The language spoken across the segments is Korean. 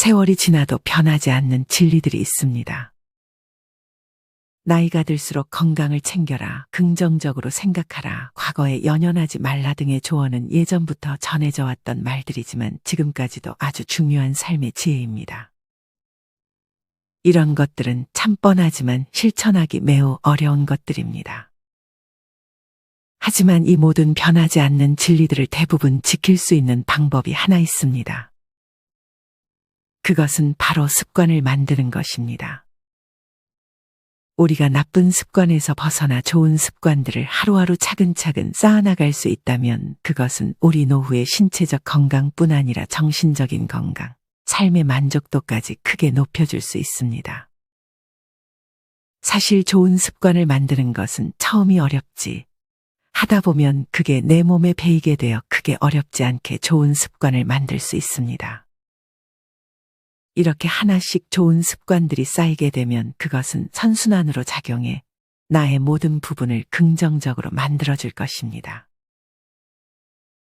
세월이 지나도 변하지 않는 진리들이 있습니다. 나이가 들수록 건강을 챙겨라, 긍정적으로 생각하라, 과거에 연연하지 말라 등의 조언은 예전부터 전해져 왔던 말들이지만 지금까지도 아주 중요한 삶의 지혜입니다. 이런 것들은 참 뻔하지만 실천하기 매우 어려운 것들입니다. 하지만 이 모든 변하지 않는 진리들을 대부분 지킬 수 있는 방법이 하나 있습니다. 그것은 바로 습관을 만드는 것입니다. 우리가 나쁜 습관에서 벗어나 좋은 습관들을 하루하루 차근차근 쌓아나갈 수 있다면 그것은 우리 노후의 신체적 건강뿐 아니라 정신적인 건강, 삶의 만족도까지 크게 높여줄 수 있습니다. 사실 좋은 습관을 만드는 것은 처음이 어렵지. 하다 보면 그게 내 몸에 배이게 되어 크게 어렵지 않게 좋은 습관을 만들 수 있습니다. 이렇게 하나씩 좋은 습관들이 쌓이게 되면 그것은 선순환으로 작용해 나의 모든 부분을 긍정적으로 만들어줄 것입니다.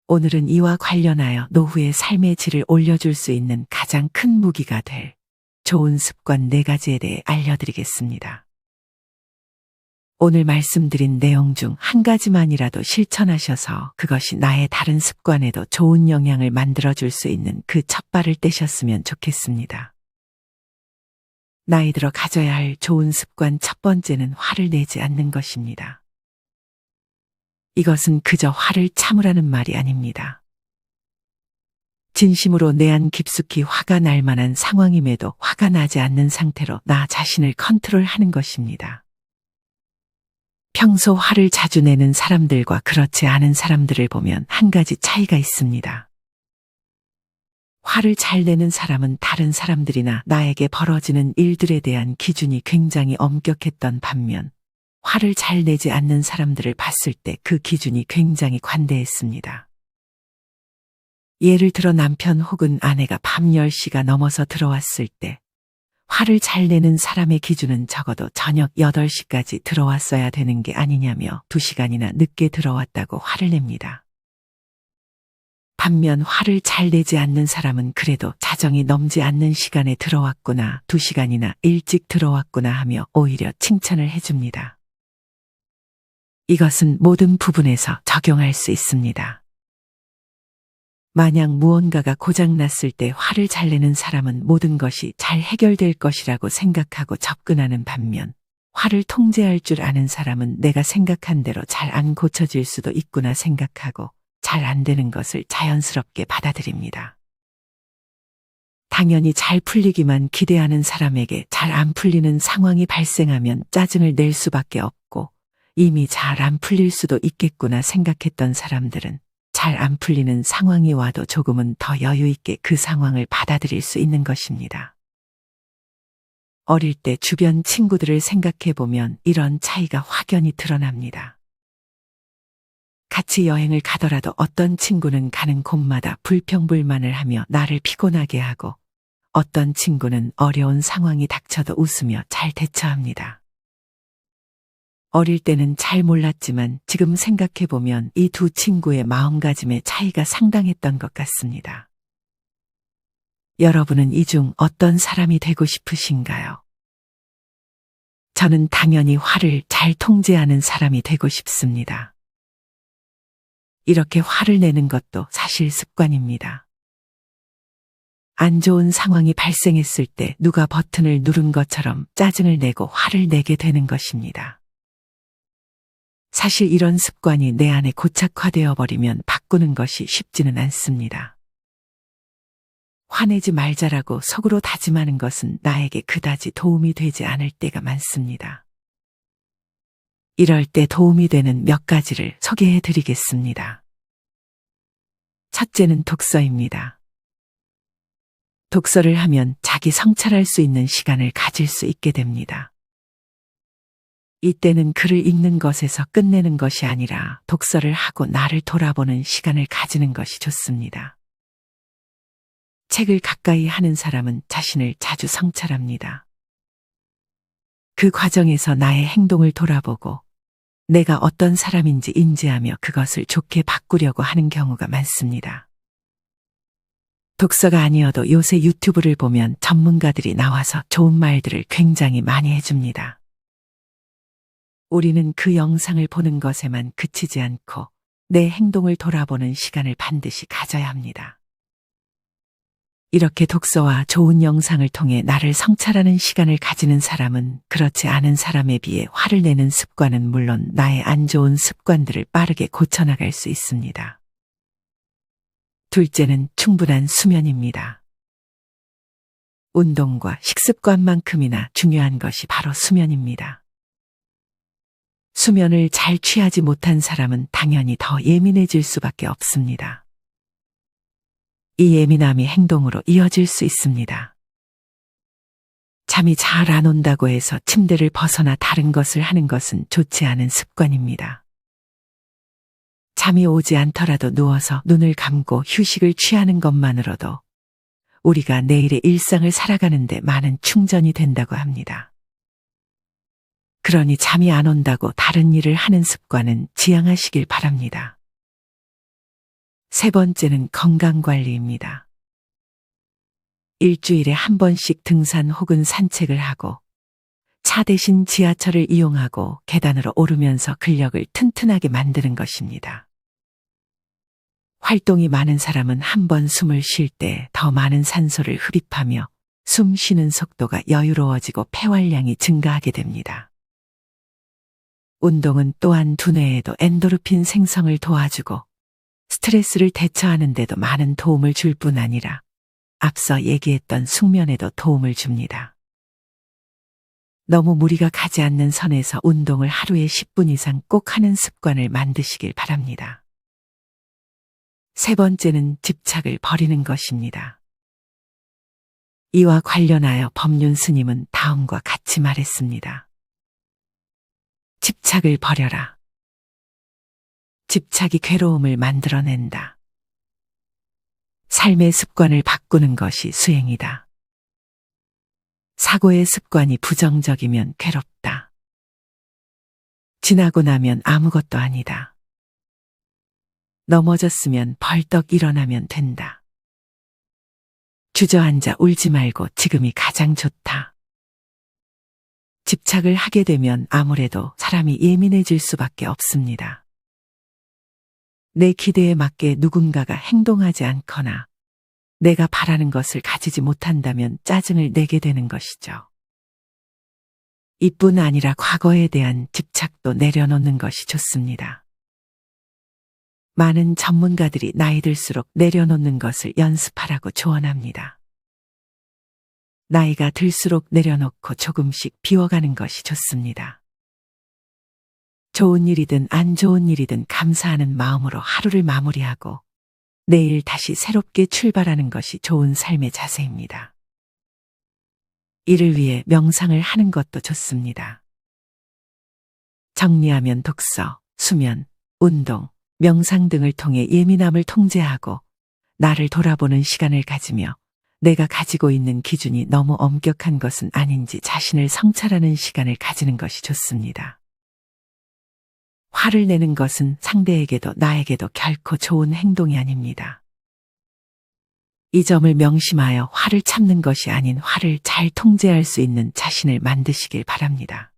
오늘은 이와 관련하여 노후의 삶의 질을 올려줄 수 있는 가장 큰 무기가 될 좋은 습관 네 가지에 대해 알려드리겠습니다. 오늘 말씀드린 내용 중 한 가지만이라도 실천하셔서 그것이 나의 다른 습관에도 좋은 영향을 만들어줄 수 있는 그 첫발을 떼셨으면 좋겠습니다. 나이 들어 가져야 할 좋은 습관 첫 번째는 화를 내지 않는 것입니다. 이것은 그저 화를 참으라는 말이 아닙니다. 진심으로 내 안 깊숙이 화가 날 만한 상황임에도 화가 나지 않는 상태로 나 자신을 컨트롤하는 것입니다. 평소 화를 자주 내는 사람들과 그렇지 않은 사람들을 보면 한 가지 차이가 있습니다. 화를 잘 내는 사람은 다른 사람들이나 나에게 벌어지는 일들에 대한 기준이 굉장히 엄격했던 반면, 화를 잘 내지 않는 사람들을 봤을 때 그 기준이 굉장히 관대했습니다. 예를 들어 남편 혹은 아내가 밤 10시가 넘어서 들어왔을 때, 화를 잘 내는 사람의 기준은 적어도 저녁 8시까지 들어왔어야 되는 게 아니냐며 2시간이나 늦게 들어왔다고 화를 냅니다. 반면 화를 잘 내지 않는 사람은 그래도 자정이 넘지 않는 시간에 들어왔구나, 2시간이나 일찍 들어왔구나 하며 오히려 칭찬을 해줍니다. 이것은 모든 부분에서 적용할 수 있습니다. 만약 무언가가 고장났을 때 화를 잘 내는 사람은 모든 것이 잘 해결될 것이라고 생각하고 접근하는 반면 화를 통제할 줄 아는 사람은 내가 생각한 대로 잘 안 고쳐질 수도 있구나 생각하고 잘 안 되는 것을 자연스럽게 받아들입니다. 당연히 잘 풀리기만 기대하는 사람에게 잘 안 풀리는 상황이 발생하면 짜증을 낼 수밖에 없고 이미 잘 안 풀릴 수도 있겠구나 생각했던 사람들은 잘 안 풀리는 상황이 와도 조금은 더 여유 있게 그 상황을 받아들일 수 있는 것입니다. 어릴 때 주변 친구들을 생각해 보면 이런 차이가 확연히 드러납니다. 같이 여행을 가더라도 어떤 친구는 가는 곳마다 불평불만을 하며 나를 피곤하게 하고 어떤 친구는 어려운 상황이 닥쳐도 웃으며 잘 대처합니다. 어릴 때는 잘 몰랐지만 지금 생각해보면 이 두 친구의 마음가짐의 차이가 상당했던 것 같습니다. 여러분은 이 중 어떤 사람이 되고 싶으신가요? 저는 당연히 화를 잘 통제하는 사람이 되고 싶습니다. 이렇게 화를 내는 것도 사실 습관입니다. 안 좋은 상황이 발생했을 때 누가 버튼을 누른 것처럼 짜증을 내고 화를 내게 되는 것입니다. 사실 이런 습관이 내 안에 고착화되어 버리면 바꾸는 것이 쉽지는 않습니다. 화내지 말자라고 속으로 다짐하는 것은 나에게 그다지 도움이 되지 않을 때가 많습니다. 이럴 때 도움이 되는 몇 가지를 소개해 드리겠습니다. 첫째는 독서입니다. 독서를 하면 자기 성찰할 수 있는 시간을 가질 수 있게 됩니다. 이때는 글을 읽는 것에서 끝내는 것이 아니라 독서를 하고 나를 돌아보는 시간을 가지는 것이 좋습니다. 책을 가까이 하는 사람은 자신을 자주 성찰합니다. 그 과정에서 나의 행동을 돌아보고 내가 어떤 사람인지 인지하며 그것을 좋게 바꾸려고 하는 경우가 많습니다. 독서가 아니어도 요새 유튜브를 보면 전문가들이 나와서 좋은 말들을 굉장히 많이 해줍니다. 우리는 그 영상을 보는 것에만 그치지 않고 내 행동을 돌아보는 시간을 반드시 가져야 합니다. 이렇게 독서와 좋은 영상을 통해 나를 성찰하는 시간을 가지는 사람은 그렇지 않은 사람에 비해 화를 내는 습관은 물론 나의 안 좋은 습관들을 빠르게 고쳐나갈 수 있습니다. 둘째는 충분한 수면입니다. 운동과 식습관만큼이나 중요한 것이 바로 수면입니다. 수면을 잘 취하지 못한 사람은 당연히 더 예민해질 수밖에 없습니다. 이 예민함이 행동으로 이어질 수 있습니다. 잠이 잘 안 온다고 해서 침대를 벗어나 다른 것을 하는 것은 좋지 않은 습관입니다. 잠이 오지 않더라도 누워서 눈을 감고 휴식을 취하는 것만으로도 우리가 내일의 일상을 살아가는데 많은 충전이 된다고 합니다. 그러니 잠이 안 온다고 다른 일을 하는 습관은 지양하시길 바랍니다. 세 번째는 건강관리입니다. 일주일에 한 번씩 등산 혹은 산책을 하고 차 대신 지하철을 이용하고 계단으로 오르면서 근력을 튼튼하게 만드는 것입니다. 활동이 많은 사람은 한 번 숨을 쉴 때 더 많은 산소를 흡입하며 숨 쉬는 속도가 여유로워지고 폐활량이 증가하게 됩니다. 운동은 또한 두뇌에도 엔도르핀 생성을 도와주고 스트레스를 대처하는 데도 많은 도움을 줄 뿐 아니라 앞서 얘기했던 숙면에도 도움을 줍니다. 너무 무리가 가지 않는 선에서 운동을 하루에 10분 이상 꼭 하는 습관을 만드시길 바랍니다. 세 번째는 집착을 버리는 것입니다. 이와 관련하여 법륜 스님은 다음과 같이 말했습니다. 집착을 버려라. 집착이 괴로움을 만들어낸다. 삶의 습관을 바꾸는 것이 수행이다. 사고의 습관이 부정적이면 괴롭다. 지나고 나면 아무것도 아니다. 넘어졌으면 벌떡 일어나면 된다. 주저앉아 울지 말고 지금이 가장 좋다. 집착을 하게 되면 아무래도 사람이 예민해질 수밖에 없습니다. 내 기대에 맞게 누군가가 행동하지 않거나 내가 바라는 것을 가지지 못한다면 짜증을 내게 되는 것이죠. 이뿐 아니라 과거에 대한 집착도 내려놓는 것이 좋습니다. 많은 전문가들이 나이 들수록 내려놓는 것을 연습하라고 조언합니다. 나이가 들수록 내려놓고 조금씩 비워가는 것이 좋습니다. 좋은 일이든 안 좋은 일이든 감사하는 마음으로 하루를 마무리하고 내일 다시 새롭게 출발하는 것이 좋은 삶의 자세입니다. 이를 위해 명상을 하는 것도 좋습니다. 정리하면 독서, 수면, 운동, 명상 등을 통해 예민함을 통제하고 나를 돌아보는 시간을 가지며 내가 가지고 있는 기준이 너무 엄격한 것은 아닌지 자신을 성찰하는 시간을 가지는 것이 좋습니다. 화를 내는 것은 상대에게도 나에게도 결코 좋은 행동이 아닙니다. 이 점을 명심하여 화를 참는 것이 아닌 화를 잘 통제할 수 있는 자신을 만드시길 바랍니다.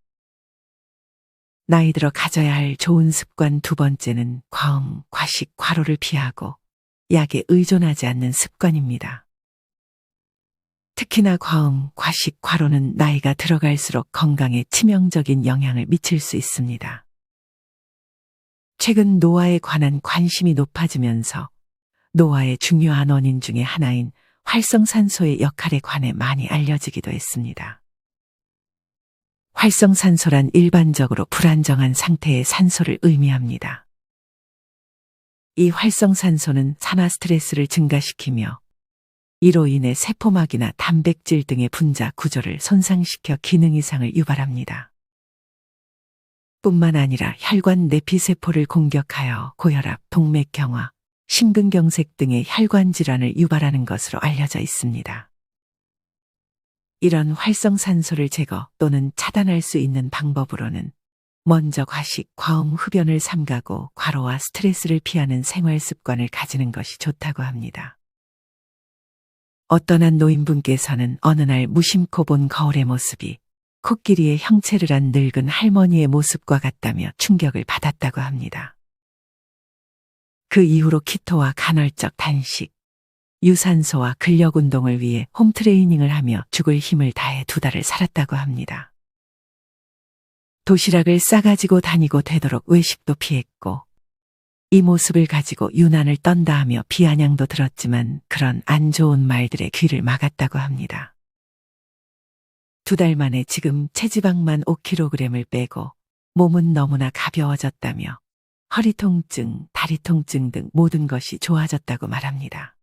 나이 들어 가져야 할 좋은 습관 두 번째는 과음, 과식, 과로를 피하고 약에 의존하지 않는 습관입니다. 특히나 과음, 과식, 과로는 나이가 들어갈수록 건강에 치명적인 영향을 미칠 수 있습니다. 최근 노화에 관한 관심이 높아지면서 노화의 중요한 원인 중의 하나인 활성산소의 역할에 관해 많이 알려지기도 했습니다. 활성산소란 일반적으로 불안정한 상태의 산소를 의미합니다. 이 활성산소는 산화 스트레스를 증가시키며 이로 인해 세포막이나 단백질 등의 분자 구조를 손상시켜 기능 이상을 유발합니다. 뿐만 아니라 혈관 내피세포를 공격하여 고혈압, 동맥경화, 심근경색 등의 혈관 질환을 유발하는 것으로 알려져 있습니다. 이런 활성산소를 제거 또는 차단할 수 있는 방법으로는 먼저 과식, 과음, 흡연을 삼가고 과로와 스트레스를 피하는 생활 습관을 가지는 것이 좋다고 합니다. 어떤 한 노인분께서는 어느 날 무심코 본 거울의 모습이 코끼리의 형체를 한 늙은 할머니의 모습과 같다며 충격을 받았다고 합니다. 그 이후로 키토와 간헐적 단식, 유산소와 근력 운동을 위해 홈트레이닝을 하며 죽을 힘을 다해 두 달을 살았다고 합니다. 도시락을 싸가지고 다니고 되도록 외식도 피했고, 이 모습을 가지고 유난을 떤다 하며 비아냥도 들었지만 그런 안 좋은 말들의 귀를 막았다고 합니다. 두 달 만에 지금 체지방만 5kg을 빼고 몸은 너무나 가벼워졌다며 허리 통증, 다리 통증 등 모든 것이 좋아졌다고 말합니다.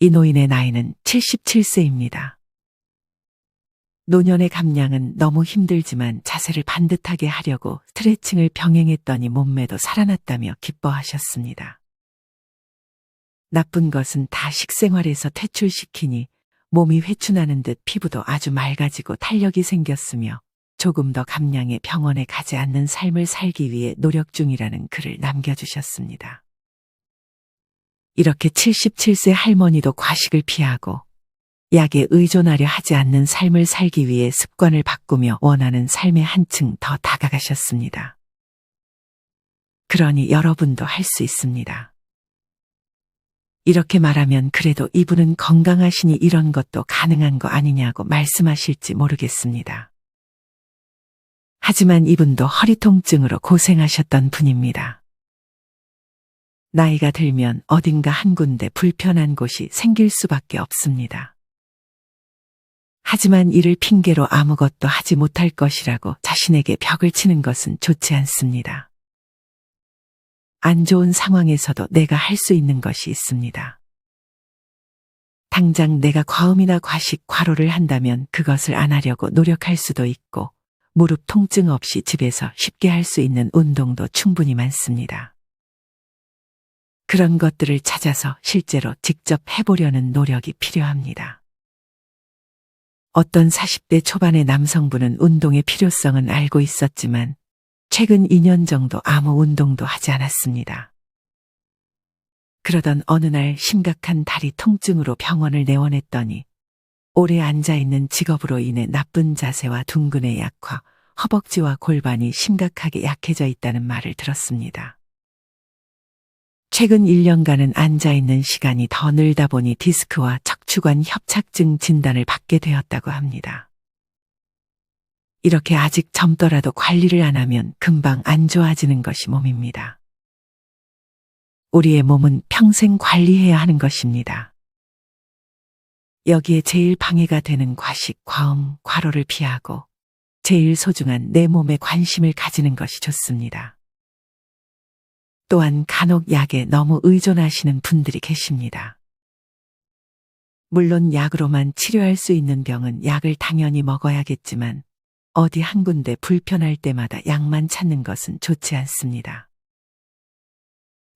이 노인의 나이는 77세입니다. 노년의 감량은 너무 힘들지만 자세를 반듯하게 하려고 스트레칭을 병행했더니 몸매도 살아났다며 기뻐하셨습니다. 나쁜 것은 다 식생활에서 퇴출시키니 몸이 회춘하는 듯 피부도 아주 맑아지고 탄력이 생겼으며 조금 더 감량해 병원에 가지 않는 삶을 살기 위해 노력 중이라는 글을 남겨주셨습니다. 이렇게 77세 할머니도 과식을 피하고 약에 의존하려 하지 않는 삶을 살기 위해 습관을 바꾸며 원하는 삶의 한층 더 다가가셨습니다. 그러니 여러분도 할 수 있습니다. 이렇게 말하면 그래도 이분은 건강하시니 이런 것도 가능한 거 아니냐고 말씀하실지 모르겠습니다. 하지만 이분도 허리 통증으로 고생하셨던 분입니다. 나이가 들면 어딘가 한 군데 불편한 곳이 생길 수밖에 없습니다. 하지만 이를 핑계로 아무것도 하지 못할 것이라고 자신에게 벽을 치는 것은 좋지 않습니다. 안 좋은 상황에서도 내가 할 수 있는 것이 있습니다. 당장 내가 과음이나 과식, 과로를 한다면 그것을 안 하려고 노력할 수도 있고, 무릎 통증 없이 집에서 쉽게 할 수 있는 운동도 충분히 많습니다. 그런 것들을 찾아서 실제로 직접 해보려는 노력이 필요합니다. 어떤 40대 초반의 남성분은 운동의 필요성은 알고 있었지만 최근 2년 정도 아무 운동도 하지 않았습니다. 그러던 어느 날 심각한 다리 통증으로 병원을 내원했더니 오래 앉아있는 직업으로 인해 나쁜 자세와 둥근의 약화, 허벅지와 골반이 심각하게 약해져 있다는 말을 들었습니다. 최근 1년간은 앉아있는 시간이 더 늘다 보니 디스크와 척추관 협착증 진단을 받게 되었다고 합니다. 이렇게 아직 젊더라도 관리를 안 하면 금방 안 좋아지는 것이 몸입니다. 우리의 몸은 평생 관리해야 하는 것입니다. 여기에 제일 방해가 되는 과식, 과음, 과로를 피하고 제일 소중한 내 몸에 관심을 가지는 것이 좋습니다. 또한 간혹 약에 너무 의존하시는 분들이 계십니다. 물론 약으로만 치료할 수 있는 병은 약을 당연히 먹어야겠지만 어디 한 군데 불편할 때마다 약만 찾는 것은 좋지 않습니다.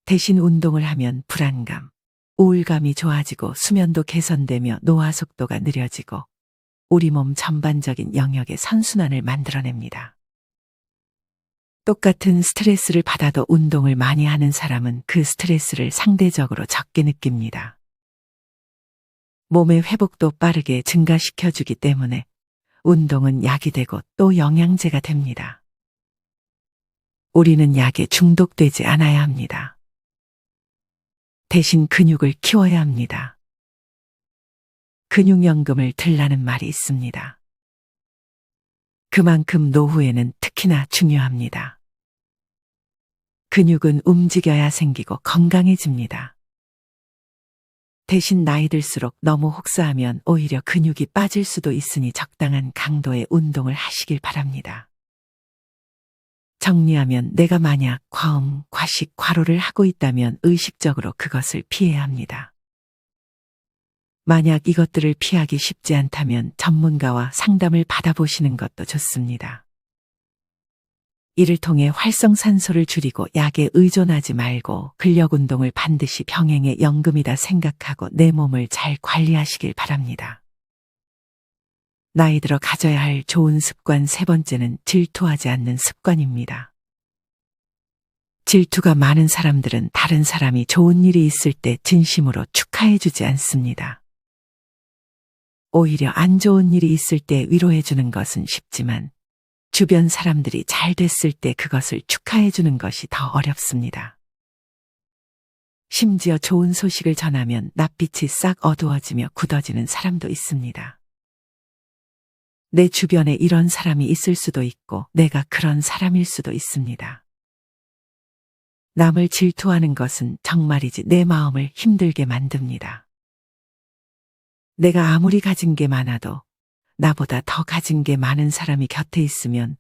대신 운동을 하면 불안감, 우울감이 좋아지고 수면도 개선되며 노화 속도가 느려지고 우리 몸 전반적인 영역의 선순환을 만들어냅니다. 똑같은 스트레스를 받아도 운동을 많이 하는 사람은 그 스트레스를 상대적으로 적게 느낍니다. 몸의 회복도 빠르게 증가시켜주기 때문에 운동은 약이 되고 또 영양제가 됩니다. 우리는 약에 중독되지 않아야 합니다. 대신 근육을 키워야 합니다. 근육연금을 들라는 말이 있습니다. 그만큼 노후에는 특히나 중요합니다. 근육은 움직여야 생기고 건강해집니다. 대신 나이 들수록 너무 혹사하면 오히려 근육이 빠질 수도 있으니 적당한 강도의 운동을 하시길 바랍니다. 정리하면 내가 만약 과음, 과식, 과로를 하고 있다면 의식적으로 그것을 피해야 합니다. 만약 이것들을 피하기 쉽지 않다면 전문가와 상담을 받아보시는 것도 좋습니다. 이를 통해 활성산소를 줄이고 약에 의존하지 말고 근력 운동을 반드시 병행해 연금이다 생각하고 내 몸을 잘 관리하시길 바랍니다. 나이 들어 가져야 할 좋은 습관 세 번째는 질투하지 않는 습관입니다. 질투가 많은 사람들은 다른 사람이 좋은 일이 있을 때 진심으로 축하해주지 않습니다. 오히려 안 좋은 일이 있을 때 위로해 주는 것은 쉽지만 주변 사람들이 잘 됐을 때 그것을 축하해 주는 것이 더 어렵습니다. 심지어 좋은 소식을 전하면 낯빛이 싹 어두워지며 굳어지는 사람도 있습니다. 내 주변에 이런 사람이 있을 수도 있고 내가 그런 사람일 수도 있습니다. 남을 질투하는 것은 정말이지 내 마음을 힘들게 만듭니다. 내가 아무리 가진 게 많아도 나보다 더 가진 게 많은 사람이 곁에 있으면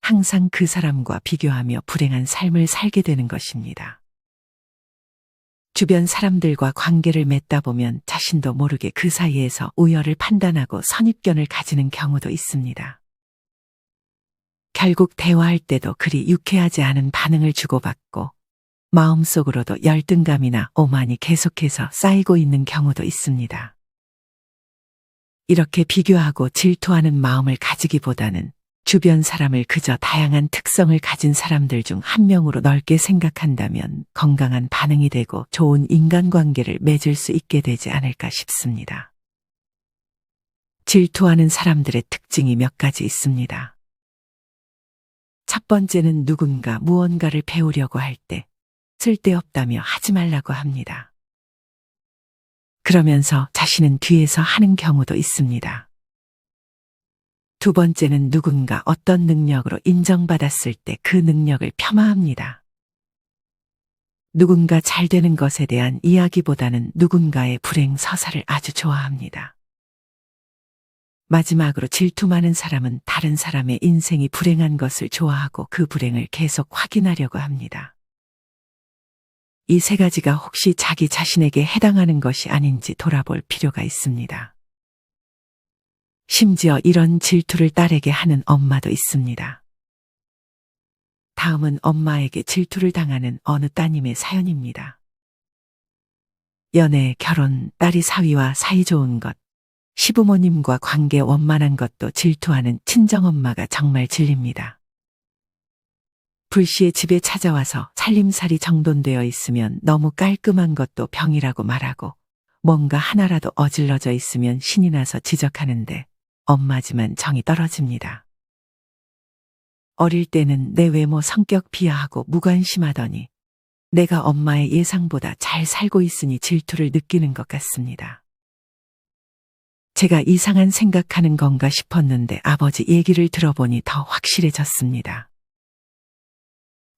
항상 그 사람과 비교하며 불행한 삶을 살게 되는 것입니다. 주변 사람들과 관계를 맺다 보면 자신도 모르게 그 사이에서 우열을 판단하고 선입견을 가지는 경우도 있습니다. 결국 대화할 때도 그리 유쾌하지 않은 반응을 주고받고 마음속으로도 열등감이나 오만이 계속해서 쌓이고 있는 경우도 있습니다. 이렇게 비교하고 질투하는 마음을 가지기보다는 주변 사람을 그저 다양한 특성을 가진 사람들 중 한 명으로 넓게 생각한다면 건강한 반응이 되고 좋은 인간관계를 맺을 수 있게 되지 않을까 싶습니다. 질투하는 사람들의 특징이 몇 가지 있습니다. 첫 번째는 누군가 무언가를 배우려고 할 때 쓸데없다며 하지 말라고 합니다. 그러면서 자신은 뒤에서 하는 경우도 있습니다. 두 번째는 누군가 어떤 능력으로 인정받았을 때 그 능력을 폄하합니다. 누군가 잘 되는 것에 대한 이야기보다는 누군가의 불행 서사를 아주 좋아합니다. 마지막으로 질투 많은 사람은 다른 사람의 인생이 불행한 것을 좋아하고 그 불행을 계속 확인하려고 합니다. 이 세 가지가 혹시 자기 자신에게 해당하는 것이 아닌지 돌아볼 필요가 있습니다. 심지어 이런 질투를 딸에게 하는 엄마도 있습니다. 다음은 엄마에게 질투를 당하는 어느 따님의 사연입니다. 연애, 결혼, 딸이 사위와 사이 좋은 것, 시부모님과 관계 원만한 것도 질투하는 친정엄마가 정말 질립니다. 불시에 집에 찾아와서 살림살이 정돈되어 있으면 너무 깔끔한 것도 병이라고 말하고 뭔가 하나라도 어질러져 있으면 신이 나서 지적하는데 엄마지만 정이 떨어집니다. 어릴 때는 내 외모 성격 비하하고 무관심하더니 내가 엄마의 예상보다 잘 살고 있으니 질투를 느끼는 것 같습니다. 제가 이상한 생각하는 건가 싶었는데 아버지 얘기를 들어보니 더 확실해졌습니다.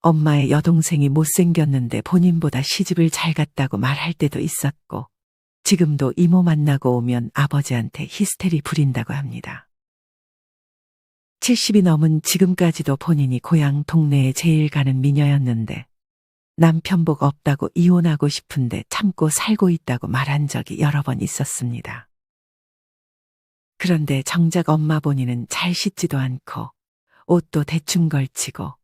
엄마의 여동생이 못생겼는데 본인보다 시집을 잘 갔다고 말할 때도 있었고 지금도 이모 만나고 오면 아버지한테 히스테리 부린다고 합니다. 70이 넘은 지금까지도 본인이 고향 동네에 제일 가는 미녀였는데 남편 복 없다고 이혼하고 싶은데 참고 살고 있다고 말한 적이 여러 번 있었습니다. 그런데 정작 엄마 본인은 잘 씻지도 않고 옷도 대충 걸치고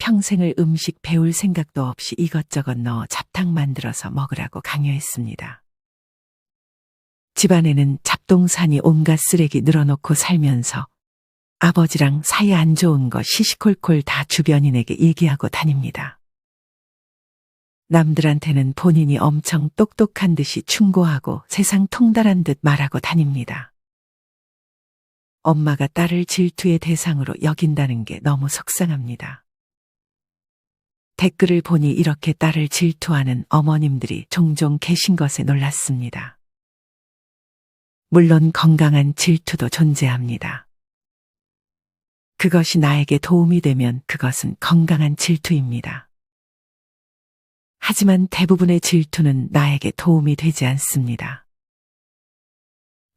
평생을 음식 배울 생각도 없이 이것저것 넣어 잡탕 만들어서 먹으라고 강요했습니다. 집안에는 잡동사니 온갖 쓰레기 늘어놓고 살면서 아버지랑 사이 안 좋은 거 시시콜콜 다 주변인에게 얘기하고 다닙니다. 남들한테는 본인이 엄청 똑똑한 듯이 충고하고 세상 통달한 듯 말하고 다닙니다. 엄마가 딸을 질투의 대상으로 여긴다는 게 너무 속상합니다. 댓글을 보니 이렇게 딸을 질투하는 어머님들이 종종 계신 것에 놀랐습니다. 물론 건강한 질투도 존재합니다. 그것이 나에게 도움이 되면 그것은 건강한 질투입니다. 하지만 대부분의 질투는 나에게 도움이 되지 않습니다.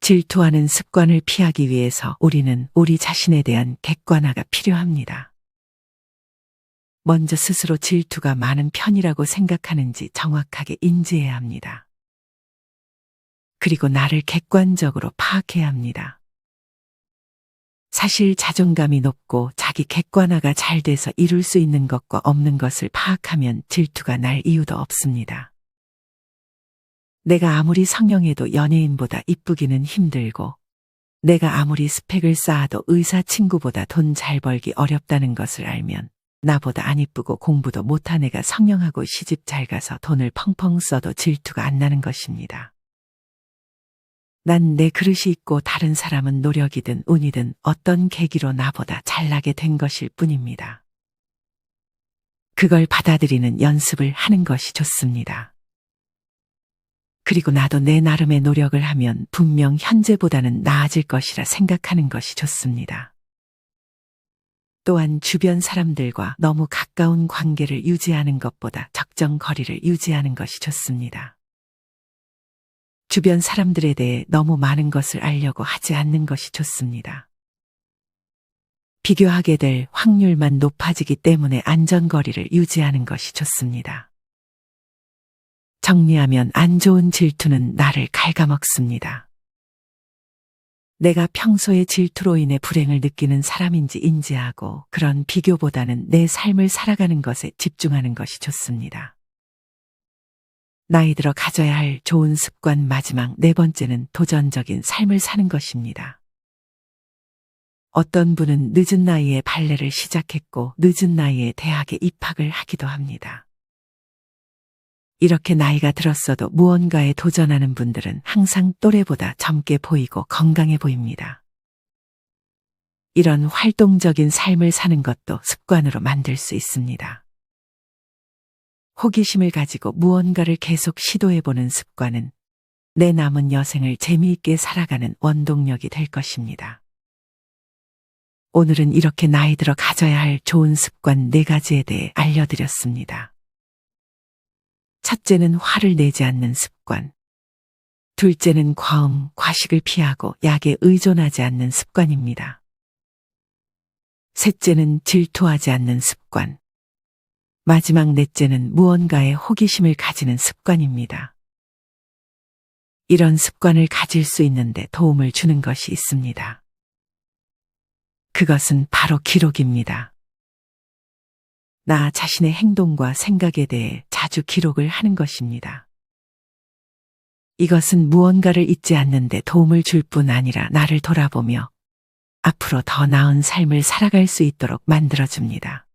질투하는 습관을 피하기 위해서 우리는 우리 자신에 대한 객관화가 필요합니다. 먼저 스스로 질투가 많은 편이라고 생각하는지 정확하게 인지해야 합니다. 그리고 나를 객관적으로 파악해야 합니다. 사실 자존감이 높고 자기 객관화가 잘 돼서 이룰 수 있는 것과 없는 것을 파악하면 질투가 날 이유도 없습니다. 내가 아무리 성형해도 연예인보다 이쁘기는 힘들고 내가 아무리 스펙을 쌓아도 의사 친구보다 돈 잘 벌기 어렵다는 것을 알면 나보다 안 이쁘고 공부도 못한 애가 성형하고 시집 잘 가서 돈을 펑펑 써도 질투가 안 나는 것입니다. 난 내 그릇이 있고 다른 사람은 노력이든 운이든 어떤 계기로 나보다 잘나게 된 것일 뿐입니다. 그걸 받아들이는 연습을 하는 것이 좋습니다. 그리고 나도 내 나름의 노력을 하면 분명 현재보다는 나아질 것이라 생각하는 것이 좋습니다. 또한 주변 사람들과 너무 가까운 관계를 유지하는 것보다 적정 거리를 유지하는 것이 좋습니다. 주변 사람들에 대해 너무 많은 것을 알려고 하지 않는 것이 좋습니다. 비교하게 될 확률만 높아지기 때문에 안전거리를 유지하는 것이 좋습니다. 정리하면 안 좋은 질투는 나를 갉아먹습니다. 내가 평소에 질투로 인해 불행을 느끼는 사람인지 인지하고 그런 비교보다는 내 삶을 살아가는 것에 집중하는 것이 좋습니다. 나이 들어 가져야 할 좋은 습관 마지막 네 번째는 도전적인 삶을 사는 것입니다. 어떤 분은 늦은 나이에 발레를 시작했고 늦은 나이에 대학에 입학을 하기도 합니다. 이렇게 나이가 들었어도 무언가에 도전하는 분들은 항상 또래보다 젊게 보이고 건강해 보입니다. 이런 활동적인 삶을 사는 것도 습관으로 만들 수 있습니다. 호기심을 가지고 무언가를 계속 시도해보는 습관은 내 남은 여생을 재미있게 살아가는 원동력이 될 것입니다. 오늘은 이렇게 나이 들어 가져야 할 좋은 습관 네 가지에 대해 알려드렸습니다. 첫째는 화를 내지 않는 습관. 둘째는 과음, 과식을 피하고 약에 의존하지 않는 습관입니다. 셋째는 질투하지 않는 습관. 마지막 넷째는 무언가에 호기심을 가지는 습관입니다. 이런 습관을 가질 수 있는데 도움을 주는 것이 있습니다. 그것은 바로 기록입니다. 나 자신의 행동과 생각에 대해 자주 기록을 하는 것입니다. 이것은 무언가를 잊지 않는데 도움을 줄 뿐 아니라 나를 돌아보며 앞으로 더 나은 삶을 살아갈 수 있도록 만들어줍니다.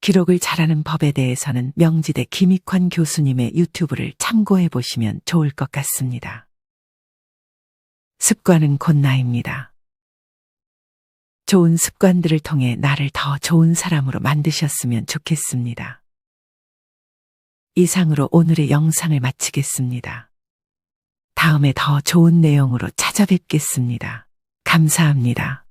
기록을 잘하는 법에 대해서는 명지대 김익환 교수님의 유튜브를 참고해 보시면 좋을 것 같습니다. 습관은 곧 나입니다. 좋은 습관들을 통해 나를 더 좋은 사람으로 만드셨으면 좋겠습니다. 이상으로 오늘의 영상을 마치겠습니다. 다음에 더 좋은 내용으로 찾아뵙겠습니다. 감사합니다.